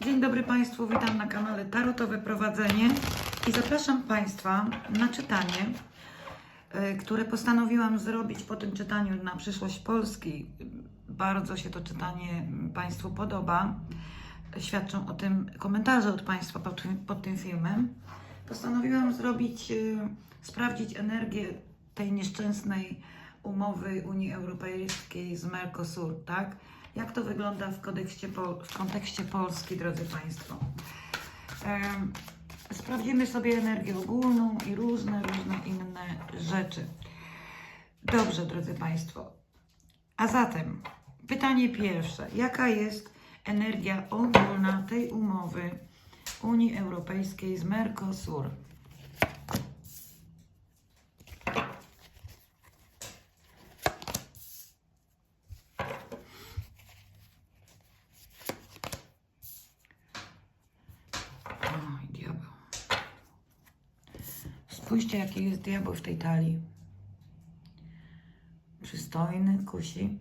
Dzień dobry Państwu, witam na kanale Tarotowe Prowadzenie i zapraszam Państwa na czytanie, y, które postanowiłam zrobić po tym czytaniu na przyszłość Polski. Bardzo się to czytanie Państwu podoba. Świadczą o tym komentarze od Państwa pod, tym- pod tym filmem. Postanowiłam zrobić, y, sprawdzić energię tej nieszczęsnej umowy Unii Europejskiej z Mercosur, tak? Jak to wygląda w, kodeksie, Pol- w kontekście Polski, drodzy Państwo? Sprawdzimy sobie energię ogólną i różne, różne inne rzeczy. Dobrze, drodzy Państwo. A zatem pytanie pierwsze. Jaka jest energia ogólna tej umowy Unii Europejskiej z Mercosur? Oj, diabeł. Spójrzcie, jaki jest diabeł w tej talii. Przystojny, kusi.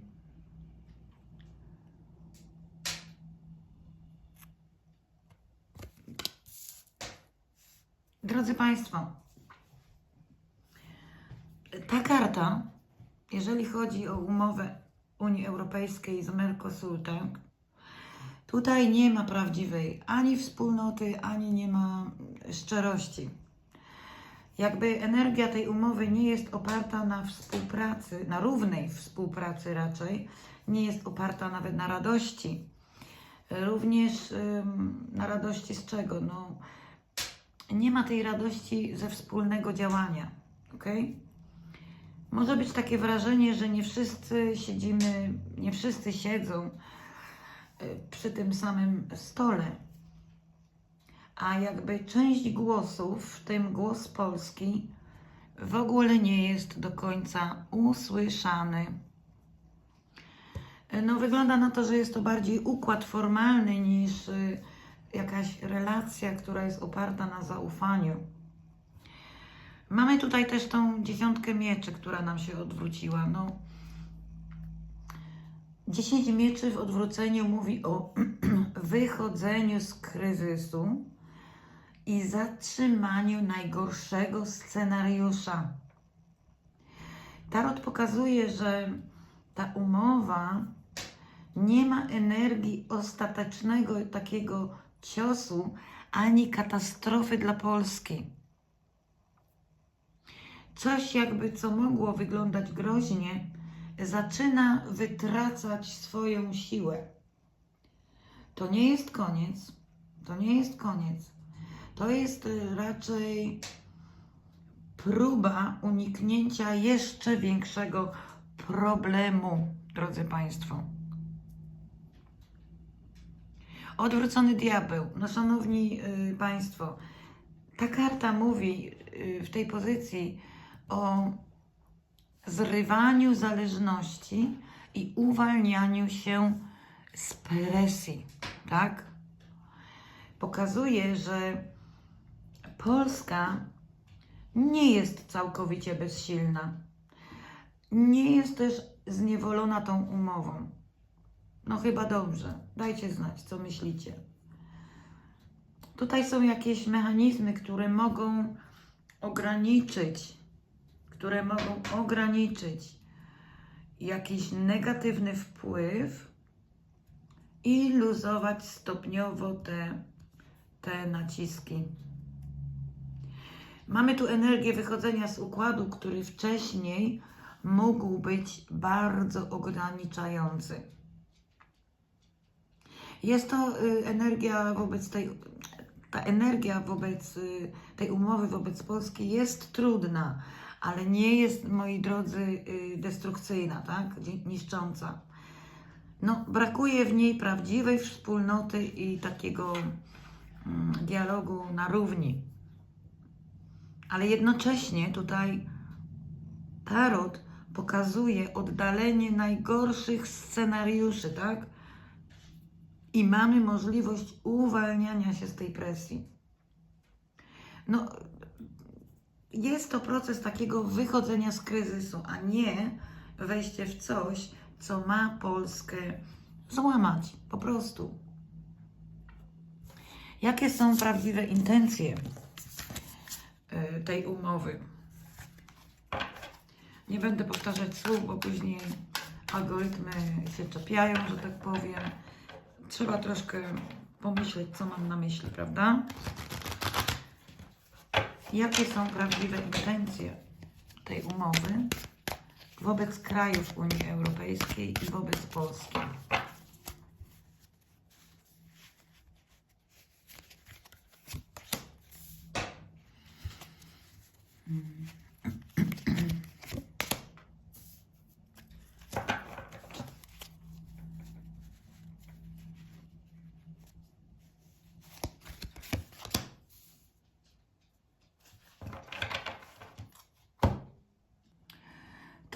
Drodzy Państwo, ta karta, jeżeli chodzi o umowę Unii Europejskiej z Mercosur, tak, Tutaj nie ma prawdziwej ani wspólnoty, ani nie ma szczerości. Jakby energia tej umowy nie jest oparta na współpracy, na równej współpracy raczej, nie jest oparta nawet na radości. Również ym, na radości z czego? No, nie ma tej radości ze wspólnego działania. ok? Może być takie wrażenie, że nie wszyscy siedzimy, nie wszyscy siedzą y, przy tym samym stole. A jakby część głosów, w tym głos polski, w ogóle nie jest do końca usłyszany. No, wygląda na to, że jest to bardziej układ formalny niż y, jakaś relacja, która jest oparta na zaufaniu. Mamy tutaj też tą dziesiątkę mieczy, która nam się odwróciła. No, Dziesięć mieczy w odwróceniu mówi o wychodzeniu z kryzysu i zatrzymaniu najgorszego scenariusza. Tarot pokazuje, że ta umowa nie ma energii ostatecznego takiego ciosu ani katastrofy dla Polski. Coś jakby, co mogło wyglądać groźnie, zaczyna wytracać swoją siłę. To nie jest koniec. To nie jest koniec. To jest y, raczej próba uniknięcia jeszcze większego problemu, drodzy Państwo. Odwrócony diabeł. No, szanowni y, Państwo, ta karta mówi y, w tej pozycji o zrywaniu zależności i uwalnianiu się z presji, tak? Pokazuje, że Polska nie jest całkowicie bezsilna. Nie jest też zniewolona tą umową. No chyba dobrze. Dajcie znać, co myślicie. Tutaj są jakieś mechanizmy, które mogą ograniczyć które mogą ograniczyć jakiś negatywny wpływ i luzować stopniowo te, te naciski. Mamy tu energię wychodzenia z układu, który wcześniej mógł być bardzo ograniczający. Jest to y, energia wobec tej, ta energia wobec y, tej umowy wobec Polski jest trudna, ale nie jest, moi drodzy, y, destrukcyjna, tak? Niszcząca. No, brakuje w niej prawdziwej wspólnoty i takiego mm, dialogu na równi. Ale jednocześnie tutaj tarot pokazuje oddalenie najgorszych scenariuszy, tak? I mamy możliwość uwalniania się z tej presji. No, jest to proces takiego wychodzenia z kryzysu, a nie wejście w coś, co ma Polskę złamać. Po prostu. Jakie są prawdziwe intencje tej umowy? Nie będę powtarzać słów, bo później algorytmy się czepiają, że tak powiem. Trzeba troszkę pomyśleć, co mam na myśli, prawda? Jakie są prawdziwe intencje tej umowy wobec krajów Unii Europejskiej i wobec Polski?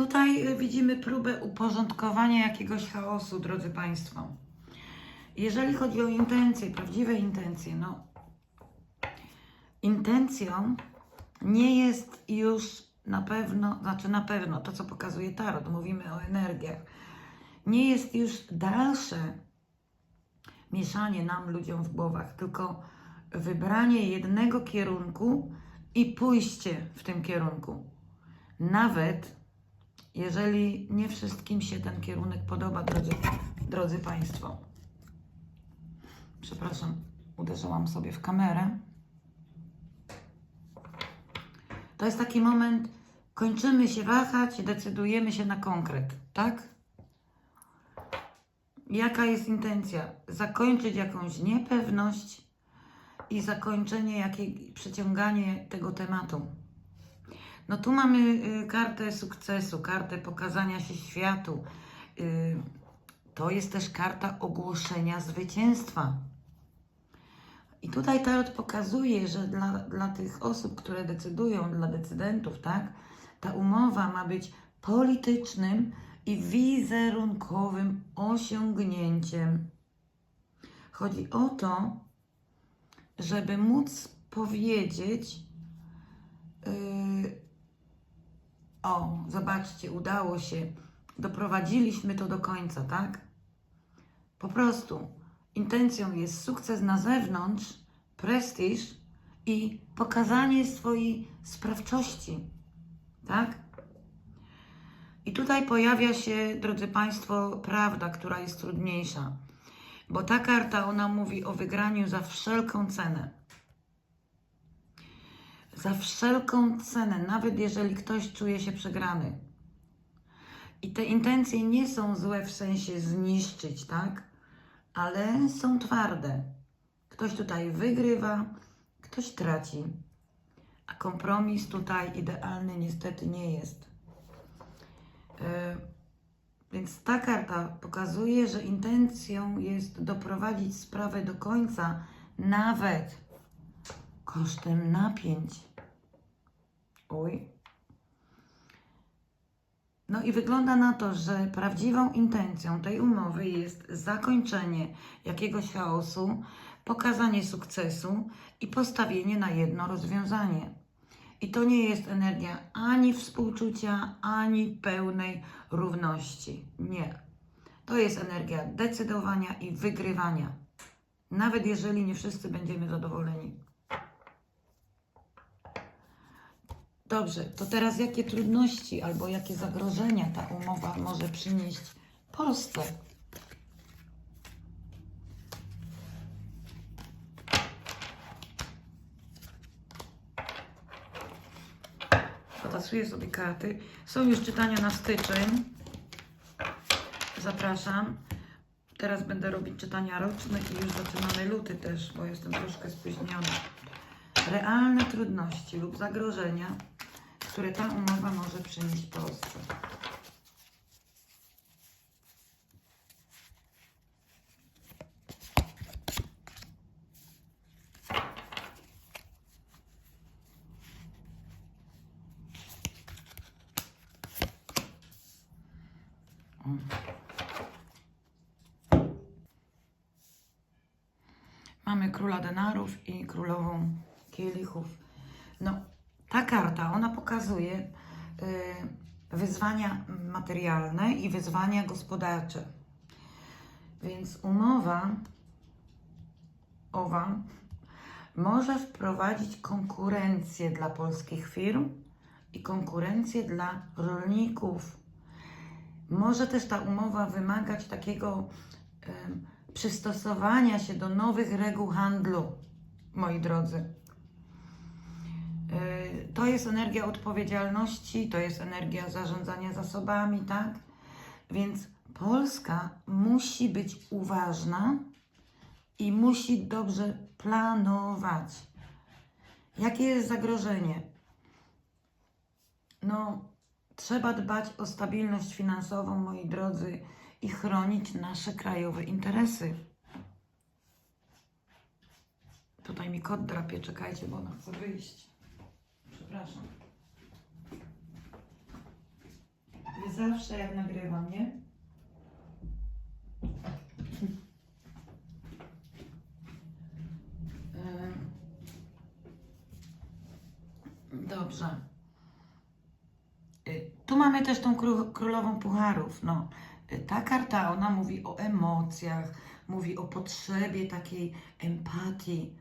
Tutaj y, widzimy próbę uporządkowania jakiegoś chaosu, drodzy Państwo. Jeżeli chodzi o intencje, prawdziwe intencje, no intencją nie jest już na pewno, znaczy na pewno to, co pokazuje Tarot, mówimy o energiach, nie jest już dalsze mieszanie nam, ludziom w głowach, tylko wybranie jednego kierunku i pójście w tym kierunku. Nawet jeżeli nie wszystkim się ten kierunek podoba, drodzy, drodzy Państwo. Przepraszam, uderzyłam sobie w kamerę. To jest taki moment, kończymy się wahać, decydujemy się na konkret, tak? Jaka jest intencja? Zakończyć jakąś niepewność i zakończenie, jakiej, przeciąganie tego tematu. No tu mamy y, kartę sukcesu, kartę pokazania się światu. Y, to jest też karta ogłoszenia zwycięstwa. I tutaj Tarot pokazuje, że dla, dla tych osób, które decydują, dla decydentów, tak, ta umowa ma być politycznym i wizerunkowym osiągnięciem. Chodzi o to, żeby móc powiedzieć, yy, o, zobaczcie, udało się, doprowadziliśmy to do końca, tak? Po prostu intencją jest sukces na zewnątrz, prestiż i pokazanie swojej sprawczości, tak? I tutaj pojawia się, drodzy Państwo, prawda, która jest trudniejsza, bo ta karta, ona mówi o wygraniu za wszelką cenę za wszelką cenę, nawet jeżeli ktoś czuje się przegrany. I te intencje nie są złe w sensie zniszczyć, tak? Ale są twarde. Ktoś tutaj wygrywa, ktoś traci. A kompromis tutaj idealny niestety nie jest. Yy, więc ta karta pokazuje, że intencją jest doprowadzić sprawę do końca, nawet kosztem napięć. Oj. No i wygląda na to, że prawdziwą intencją tej umowy jest zakończenie jakiegoś chaosu, pokazanie sukcesu i postawienie na jedno rozwiązanie. I to nie jest energia ani współczucia, ani pełnej równości. Nie. To jest energia decydowania i wygrywania. Nawet jeżeli nie wszyscy będziemy zadowoleni. Dobrze, to teraz jakie trudności albo jakie zagrożenia ta umowa może przynieść Polsce? Potasuję sobie karty. Są już czytania na styczeń. Zapraszam. Teraz będę robić czytania roczne i już zaczynamy luty też, bo jestem troszkę spóźniona. Realne trudności lub zagrożenia które ta umowa może przynieść Polsce. Mamy króla denarów i królową kielichów. No, karta, ona pokazuje y, wyzwania materialne i wyzwania gospodarcze. Więc umowa owa może wprowadzić konkurencję dla polskich firm i konkurencję dla rolników. Może też ta umowa wymagać takiego em, przystosowania się do nowych reguł handlu, moi drodzy. Y, To jest energia odpowiedzialności, to jest energia zarządzania zasobami, tak? Więc Polska musi być uważna i musi dobrze planować. Jakie jest zagrożenie? No, trzeba dbać o stabilność finansową, moi drodzy, i chronić nasze krajowe interesy. Tutaj mi kot drapie, czekajcie, bo ona chce wyjść. Przepraszam. Wy zawsze jak nagrywam, nie? Ym. Dobrze. Y, Tu mamy też tą kró- królową pucharów. No, y, ta karta, ona mówi o emocjach, mówi o potrzebie takiej empatii.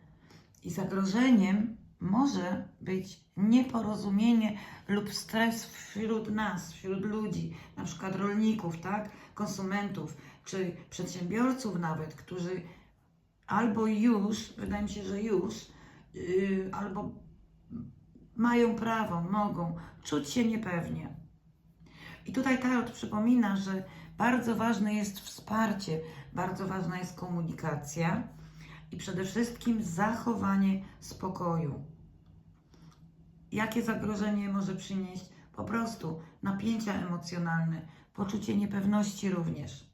I zagrożeniem może być nieporozumienie lub stres wśród nas, wśród ludzi, na przykład rolników, tak, konsumentów, czy przedsiębiorców nawet, którzy albo już, wydaje mi się, że już, yy, albo mają prawo, mogą czuć się niepewnie. I tutaj Tarot przypomina, że bardzo ważne jest wsparcie, bardzo ważna jest komunikacja i przede wszystkim zachowanie spokoju. Jakie zagrożenie może przynieść? Po prostu napięcia emocjonalne, poczucie niepewności również.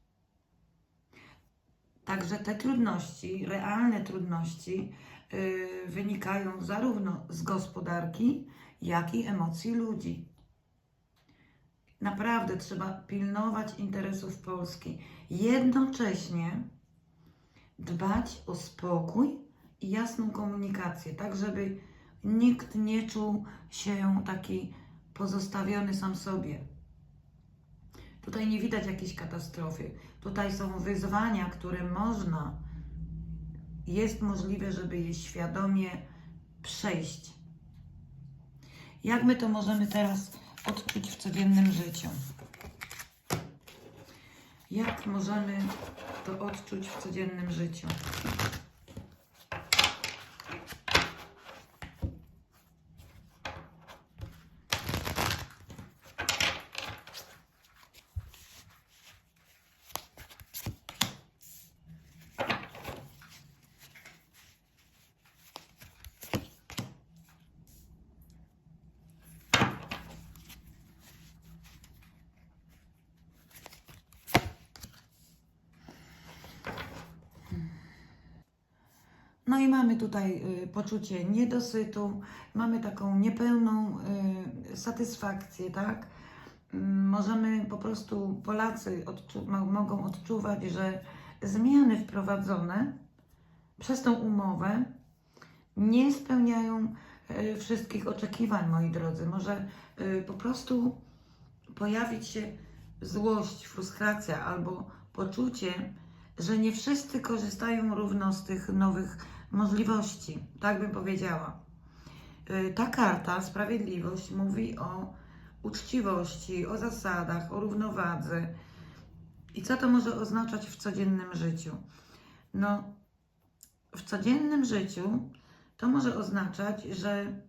Także te trudności, realne trudności, yy, wynikają zarówno z gospodarki, jak i emocji ludzi. Naprawdę trzeba pilnować interesów Polski. Jednocześnie dbać o spokój i jasną komunikację, tak żeby nikt nie czuł się taki pozostawiony sam sobie. Tutaj nie widać jakiejś katastrofy. Tutaj są wyzwania, które można, jest możliwe, żeby je świadomie przejść. Jak my to możemy teraz odczuć w codziennym życiu? Jak możemy to odczuć w codziennym życiu? No i mamy tutaj y, poczucie niedosytu, mamy taką niepełną y, satysfakcję, tak? Mm, Możemy po prostu, Polacy odczu- mo- mogą odczuwać, że zmiany wprowadzone przez tą umowę nie spełniają y, wszystkich oczekiwań, moi drodzy. Może po prostu pojawić się złość, frustracja albo poczucie, że nie wszyscy korzystają równo z tych nowych możliwości. Tak bym powiedziała. Y, Ta karta, sprawiedliwość, mówi o uczciwości, o zasadach, o równowadze. I co to może oznaczać w codziennym życiu? No, w codziennym życiu to może oznaczać, że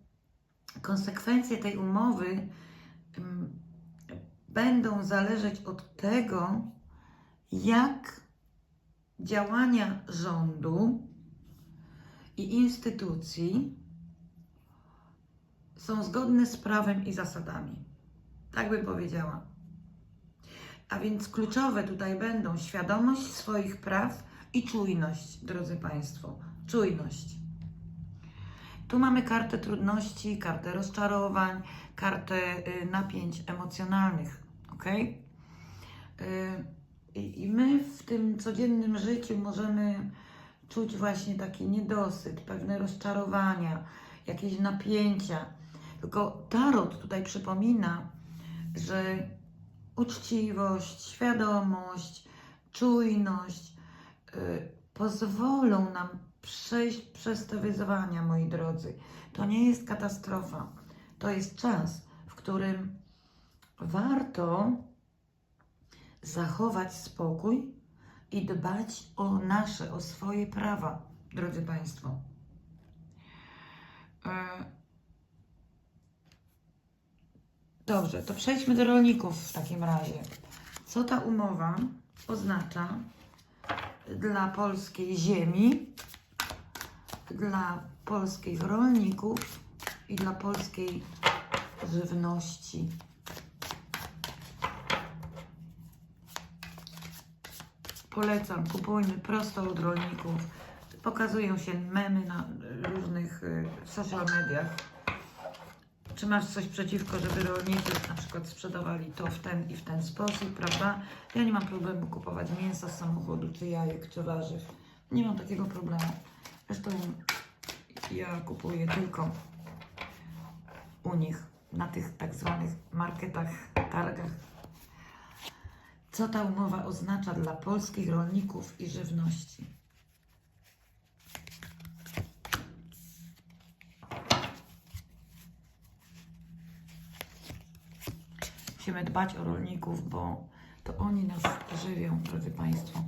konsekwencje tej umowy ym, będą zależeć od tego, jak działania rządu i instytucji są zgodne z prawem i zasadami. Tak bym powiedziała. A więc kluczowe tutaj będą świadomość swoich praw i czujność, drodzy Państwo. Czujność. Tu mamy kartę trudności, kartę rozczarowań, kartę y, napięć emocjonalnych. Ok? Y, I i my w tym codziennym życiu możemy czuć właśnie taki niedosyt, pewne rozczarowania, jakieś napięcia. Tylko tarot tutaj przypomina, że uczciwość, świadomość, czujność y, pozwolą nam przejść przez te wyzwania, moi drodzy. To nie jest katastrofa. To jest czas, w którym warto zachować spokój i dbać o nasze, o swoje prawa, drodzy Państwo. E, Dobrze, to przejdźmy do rolników w takim razie. Co ta umowa oznacza dla polskiej ziemi, dla polskich rolników i dla polskiej żywności? Polecam, kupujmy prosto od rolników. Pokazują się memy na różnych y, social mediach. Czy masz coś przeciwko, żeby rolnicy na przykład sprzedawali to w ten i w ten sposób, prawda? Ja nie mam problemu kupować mięsa z samochodu, czy jajek, czy warzyw. Nie mam takiego problemu. Zresztą ja kupuję tylko u nich, na tych tak zwanych marketach, targach. Co ta umowa oznacza dla polskich rolników i żywności? Musimy dbać o rolników, bo to oni nas żywią, drodzy Państwo.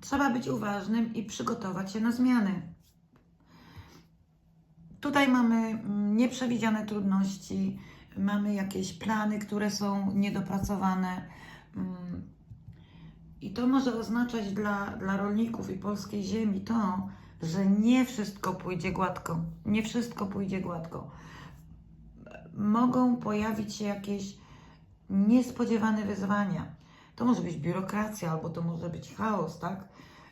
Trzeba być uważnym i przygotować się na zmiany. Tutaj mamy mm, nieprzewidziane trudności, mamy jakieś plany, które są niedopracowane. mm, I to może oznaczać dla, dla rolników i polskiej ziemi to, że nie wszystko pójdzie gładko. Nie wszystko pójdzie gładko. Mogą pojawić się jakieś niespodziewane wyzwania. To może być biurokracja, albo to może być chaos, tak?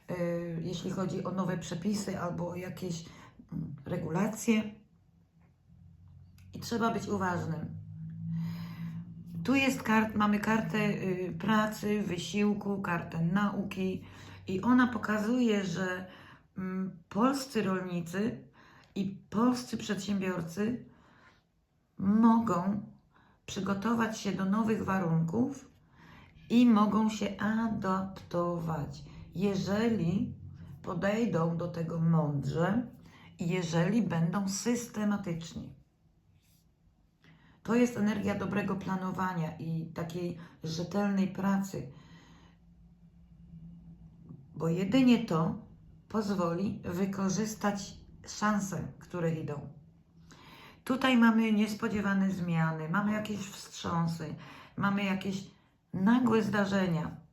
Yy, Jeśli chodzi o nowe przepisy albo jakieś mm, regulacje. I trzeba być uważnym. Tu jest kart, mamy kartę y, pracy, wysiłku, kartę nauki i ona pokazuje, że mm, polscy rolnicy i polscy przedsiębiorcy mogą przygotować się do nowych warunków i mogą się adaptować, jeżeli podejdą do tego mądrze i jeżeli będą systematyczni. To jest energia dobrego planowania i takiej rzetelnej pracy, bo jedynie to pozwoli wykorzystać szanse, które idą. Tutaj mamy niespodziewane zmiany, mamy jakieś wstrząsy, mamy jakieś nagłe zdarzenia.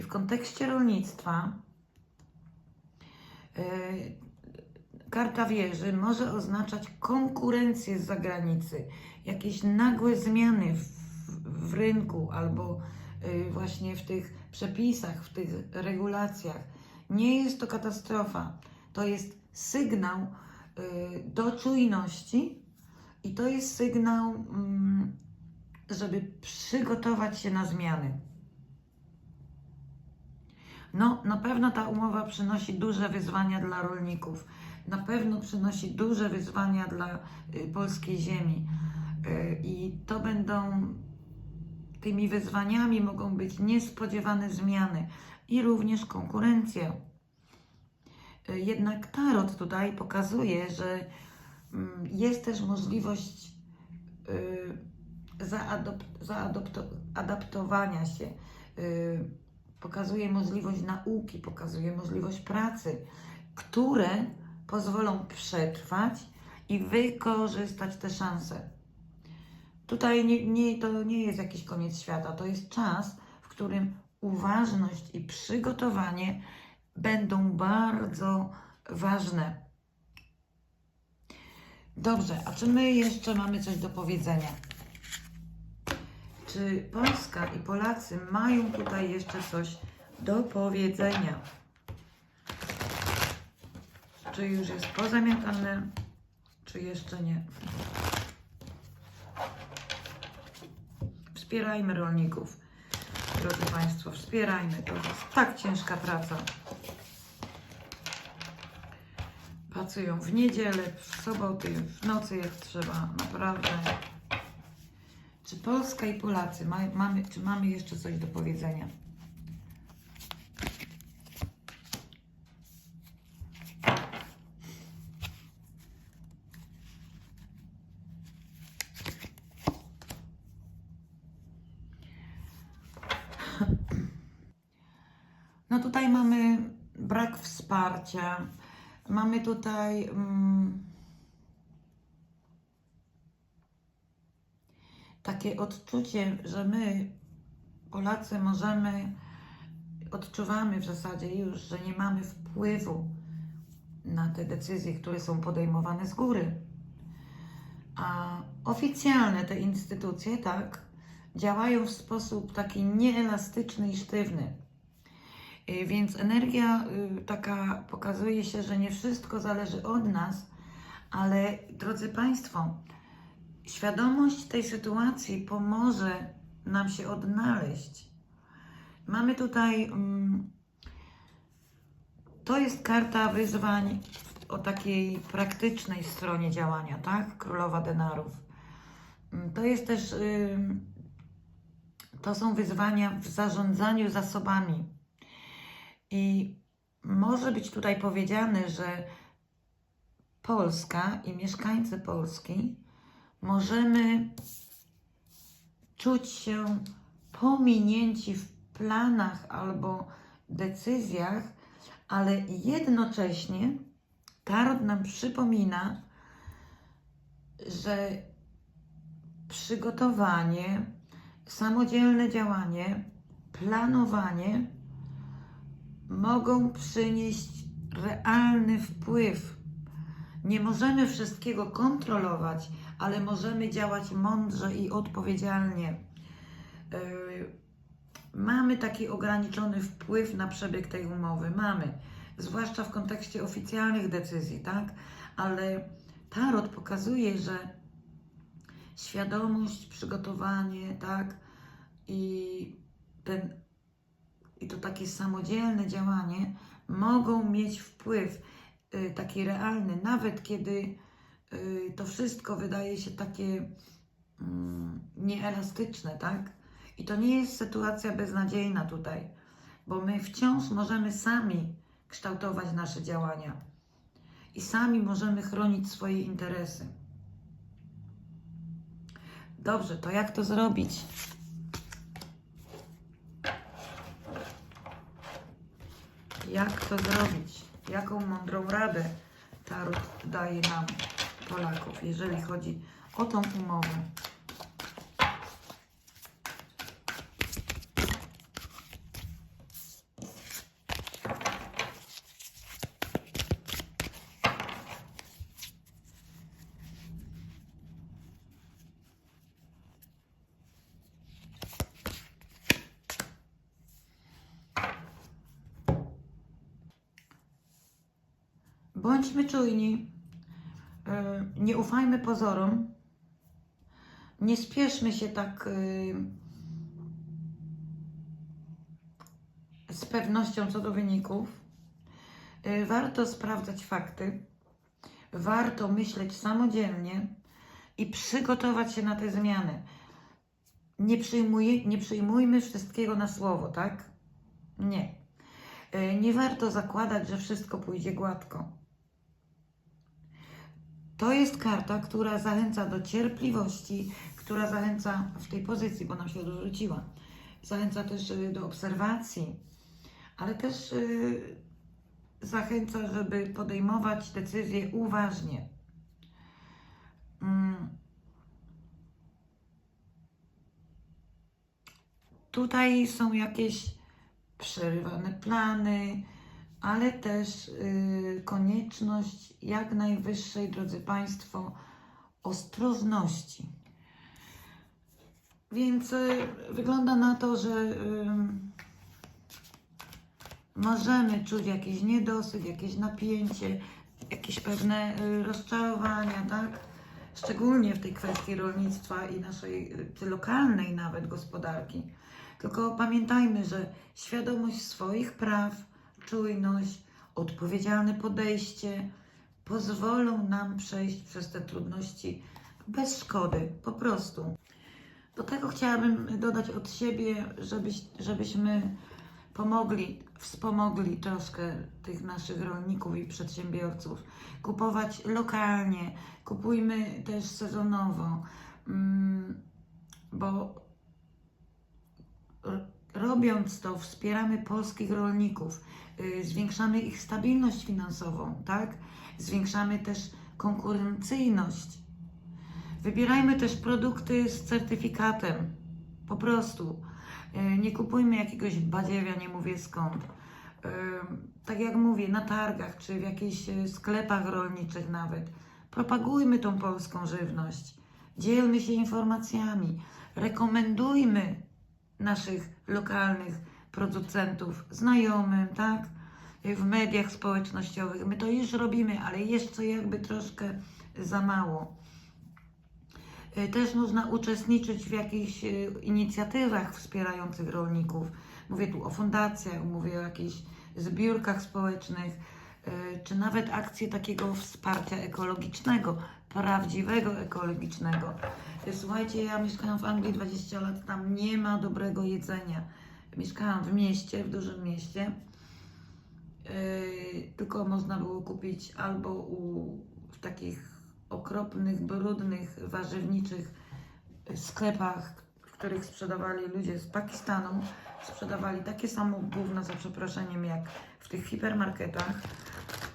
I w kontekście rolnictwa yy, karta wieży może oznaczać konkurencję z zagranicy, jakieś nagłe zmiany w, w rynku albo y, właśnie w tych przepisach, w tych regulacjach. Nie jest to katastrofa, to jest sygnał y, do czujności i to jest sygnał, mm, żeby przygotować się na zmiany. No, na pewno ta umowa przynosi duże wyzwania dla rolników. Na pewno przynosi duże wyzwania dla y, polskiej ziemi. Y, I to będą, tymi wyzwaniami mogą być niespodziewane zmiany i również konkurencja. Y, Jednak tarot tutaj pokazuje, że mm, jest też możliwość y, zaadop- zaadopto- adaptowania się. Pokazuje możliwość nauki, pokazuje możliwość pracy, które pozwolą przetrwać i wykorzystać te szanse. Tutaj nie, nie, to nie jest jakiś koniec świata, to jest czas, w którym uważność i przygotowanie będą bardzo ważne. Dobrze, a czy my jeszcze mamy coś do powiedzenia? Czy Polska i Polacy mają tutaj jeszcze coś do powiedzenia? Czy już jest pozamiatane, czy jeszcze nie? Wspierajmy rolników, drodzy Państwo, wspierajmy. To jest tak ciężka praca. Pracują w niedzielę, w soboty, w nocy jak trzeba, naprawdę. Czy Polska i Polacy ma, mamy, czy mamy jeszcze coś do powiedzenia? No tutaj mamy brak wsparcia. Mamy tutaj mm, takie odczucie, że my, Polacy, możemy, odczuwamy w zasadzie już, że nie mamy wpływu na te decyzje, które są podejmowane z góry. A oficjalne te instytucje, tak, działają w sposób taki nieelastyczny i sztywny. Y, Więc energia y, taka pokazuje się, że nie wszystko zależy od nas, ale drodzy Państwo, świadomość tej sytuacji pomoże nam się odnaleźć. Mamy tutaj. mm, To jest karta wyzwań o takiej praktycznej stronie działania, tak? Królowa denarów. Mm, To jest też. To są wyzwania w zarządzaniu zasobami. I może być tutaj powiedziane, że Polska i mieszkańcy Polski możemy czuć się pominięci w planach albo decyzjach, ale jednocześnie Tarot nam przypomina, że przygotowanie, samodzielne działanie, planowanie mogą przynieść realny wpływ. Nie możemy wszystkiego kontrolować, ale możemy działać mądrze i odpowiedzialnie. Yy, Mamy taki ograniczony wpływ na przebieg tej umowy. Mamy, zwłaszcza w kontekście oficjalnych decyzji, tak? Ale tarot pokazuje, że świadomość, przygotowanie, tak? I ten i to takie samodzielne działanie mogą mieć wpływ y, taki realny, nawet kiedy to wszystko wydaje się takie mm, nieelastyczne, tak? I to nie jest sytuacja beznadziejna tutaj, bo my wciąż możemy sami kształtować nasze działania i sami możemy chronić swoje interesy. Dobrze, to jak to zrobić? Jak to zrobić? Jaką mądrą radę Tarot daje nam, Polaków, jeżeli chodzi o tą umowę? Bądźmy czujni. Nie ufajmy pozorom. Nie spieszmy się tak y, z pewnością co do wyników. Y, Warto sprawdzać fakty. Warto myśleć samodzielnie i przygotować się na te zmiany. Nie, przyjmuj, nie przyjmujmy wszystkiego na słowo, tak? Nie. Y, Nie warto zakładać, że wszystko pójdzie gładko. To jest karta, która zachęca do cierpliwości, która zachęca w tej pozycji, bo nam się odwróciła. Zachęca też y, do obserwacji, ale też y, zachęca, żeby podejmować decyzje uważnie. Mm. Tutaj są jakieś przerywane plany, ale też y, konieczność jak najwyższej, drodzy Państwo, ostrożności. Więc y, wygląda na to, że y, możemy czuć jakiś niedosyt, jakieś napięcie, jakieś pewne rozczarowania, tak? Szczególnie w tej kwestii rolnictwa i naszej y, lokalnej nawet gospodarki. Tylko pamiętajmy, że świadomość swoich praw, czujność, odpowiedzialne podejście pozwolą nam przejść przez te trudności bez szkody, po prostu. Do tego chciałabym dodać od siebie, żebyś, żebyśmy pomogli, wspomogli troszkę tych naszych rolników i przedsiębiorców. Kupować lokalnie, kupujmy też sezonowo, mm, bo robiąc to wspieramy polskich rolników, y, zwiększamy ich stabilność finansową, tak? Zwiększamy też konkurencyjność. Wybierajmy też produkty z certyfikatem. Po prostu. Y, Nie kupujmy jakiegoś badziewia, nie mówię skąd. Y, Tak jak mówię, na targach czy w jakichś sklepach rolniczych nawet. Propagujmy tą polską żywność. Dzielmy się informacjami. Rekomendujmy naszych lokalnych producentów znajomym, tak? W mediach społecznościowych. My to już robimy, ale jeszcze jakby troszkę za mało. Y, Też można uczestniczyć w jakichś y, inicjatywach wspierających rolników. Mówię tu o fundacjach, mówię o jakichś zbiórkach społecznych, y, czy nawet akcje takiego wsparcia ekologicznego, prawdziwego ekologicznego. Y, Słuchajcie, ja mieszkałam w Anglii 20 lat, tam nie ma dobrego jedzenia. Mieszkałam w mieście, w dużym mieście. Yy, tylko można było kupić albo u, w takich okropnych, brudnych, warzywniczych sklepach, w których sprzedawali ludzie z Pakistanu, sprzedawali takie samo gówno, za przeproszeniem, jak w tych hipermarketach.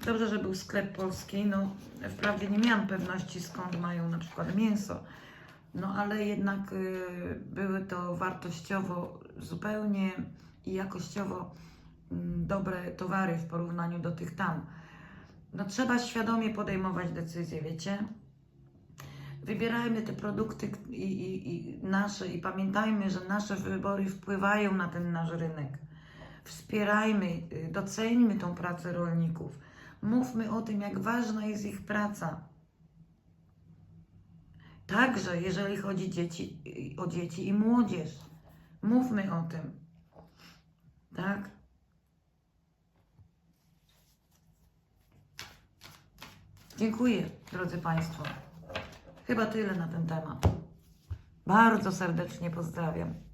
Dobrze, że był sklep polski, no wprawdzie nie miałam pewności skąd mają na przykład mięso, no ale jednak y, były to wartościowo zupełnie i jakościowo mm, dobre towary w porównaniu do tych tam. No trzeba świadomie podejmować decyzje, wiecie? Wybierajmy te produkty i, i, i nasze i pamiętajmy, że nasze wybory wpływają na ten nasz rynek. Wspierajmy, y, doceńmy tą pracę rolników. Mówmy o tym, jak ważna jest ich praca. Także jeżeli chodzi dzieci, o dzieci i młodzież. Mówmy o tym. Tak? Dziękuję, drodzy Państwo. Chyba tyle na ten temat. Bardzo serdecznie pozdrawiam.